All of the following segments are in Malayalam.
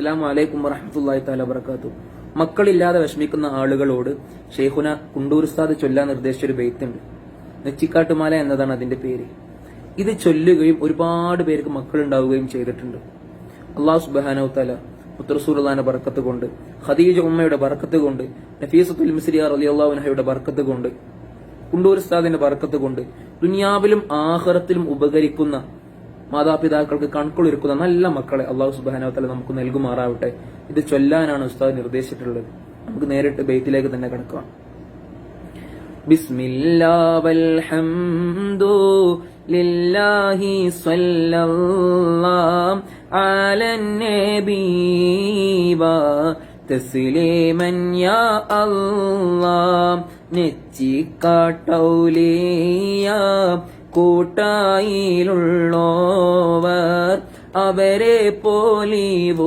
അസ്സാം വലൈക്കും വറഹമത്തല്ലാഹി താല വർക്കാത്തു മക്കളില്ലാതെ വിഷമിക്കുന്ന ആളുകളോട് ഷെയ്ഖുന കുണ്ടൂർ ഉസ്താദ് ചൊല്ലാൻ നിർദ്ദേശിച്ച ഒരു ബെയ്ത്തുണ്ട്. നെച്ചിക്കാട്ടുമാല എന്നതാണ് അതിന്റെ പേര്. ഇത് ചൊല്ലുകയും ഒരുപാട് പേർക്ക് മക്കൾ ഉണ്ടാവുകയും ചെയ്തിട്ടുണ്ട്. അള്ളാഹു സുബാനോ തല മുത്തറസൂർദാന്റെ ബർക്കത്ത് കൊണ്ട് ഖദീജ ഉമ്മയുടെ ബർക്കത്ത് കൊണ്ട് നഫീസത്തുൽ മിസ്രിയാർ അലി അള്ളാഹുനഹയുടെ ബർക്കത്ത് കൊണ്ട് കുണ്ടൂർ ഉസ്താദിന്റെ ബർക്കത്ത് കൊണ്ട് ദുനിയാവിലും ആഹ്റത്തിലും ഉപകരിക്കുന്ന മാതാപിതാക്കൾക്ക് കൺകുളിർക്കുന്ന നല്ല മക്കളെ അള്ളാഹു സുബാനവത്തല നമുക്ക് നൽകുമാറാവട്ടെ. ഇത് ചൊല്ലാനാണ് ഉസ്താദ് നിർദ്ദേശിച്ചിട്ടുള്ളത്. നമുക്ക് നേരിട്ട് ബെയ്ത്തിലേക്ക് തന്നെ കിടക്കാം. ബിസ്മില്ലാ വൽഹംദു ലില്ലാഹി തസ്ലീമൻ യാ അല്ലാഹ് കൂട്ടായിലുള്ളോവർ അവരെ പോലീവോകൾ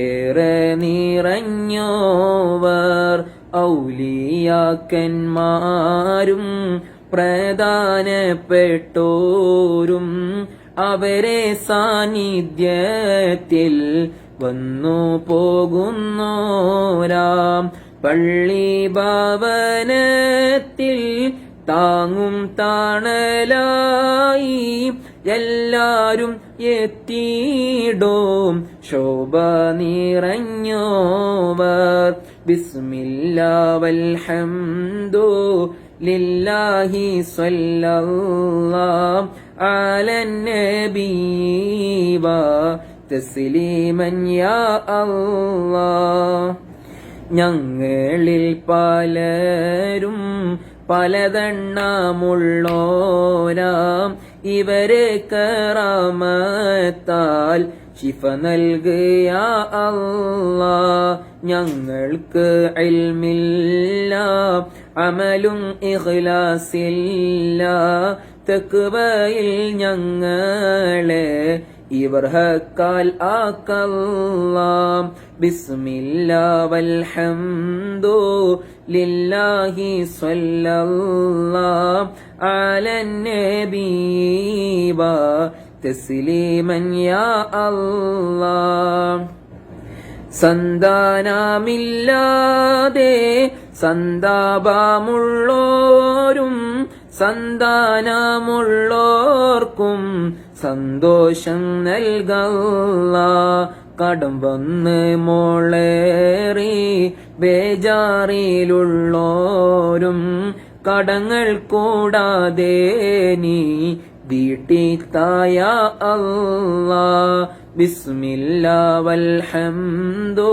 ഏറെ നിറഞ്ഞോവർ ഔലിയാക്കന്മാരും പ്രധാനപ്പെട്ടോരും അവരെ സാന്നിധ്യത്തിൽ വന്നു പോകുന്നോരാം പള്ളി ഭവനത്തിൽ താങ്ങും താണലായി എല്ലാരും എത്തിയിടോം. ശോഭ നിറഞ്ഞോവർ. ബിസ്മില്ലാ വൽഹംദു ലില്ലാഹി സ്വല്ലാം അലൻ നബി വ തസ്ലീമൻ യാ അല്ലാ ഞങ്ങളിൽ പലരും പലതെണ്ണമുള്ളോരാം ഇവരെ കറാമത്താൽ ശിഫ നൽകിയ അല്ല. ഞങ്ങൾക്ക് അൽമില്ല അമലും ഇഖ്ലാസില്ല. തെക്കുവയിൽ ഞങ്ങളെ ഇവർ ഹക്കാൽ ബിസ്മില്ലാ ലില്ലാഹി തസ്ലീമൻ യാ സന്താനമില്ലാതെ സന്താപമുള്ളോരും സന്താനമുള്ളോർക്കും സന്തോഷം നൽകല്ല. കടം വന്ന് മോളേറി ബേജാറിലുള്ളോരും കടങ്ങൾ കൂടാതെ നീ വീട്ടിത്തായ അല്ലാ. ബിസ്മില്ലാ വൽഹംദു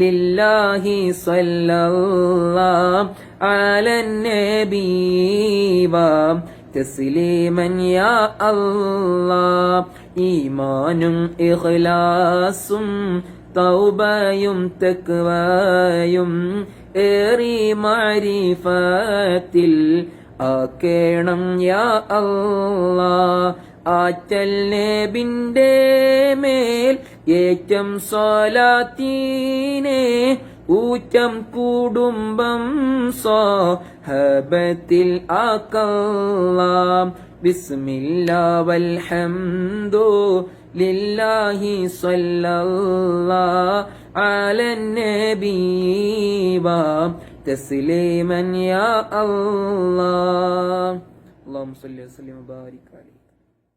ലില്ലാഹി സ്വല്ലല്ലാഹ് അലൻ നബി വ തസ്ലീമൻ യാ അല്ലാഹ് ഈമാനും ഇഖ്ലാസും തൗബയും തെക്വായും ഏറി മാരിഫത്തിൽ ആക്കേണം യാ അല്ലാ ആറ്റൽ നേബിന്റെ മേൽ ഏറ്റം സ്വലാത്തീനെ ഊറ്റം കുടുംബം സ്വഹബത്തിൽ ആക്കല്ലാം ബിസ്മില്ലാ വൽഹംദു ലില്ലാഹി സ്വല്ലല്ലാഹ് അലൻ നബി വ തസ്ലീമൻ യാ അല്ലാഹ് اللهم صل وسلم وبارك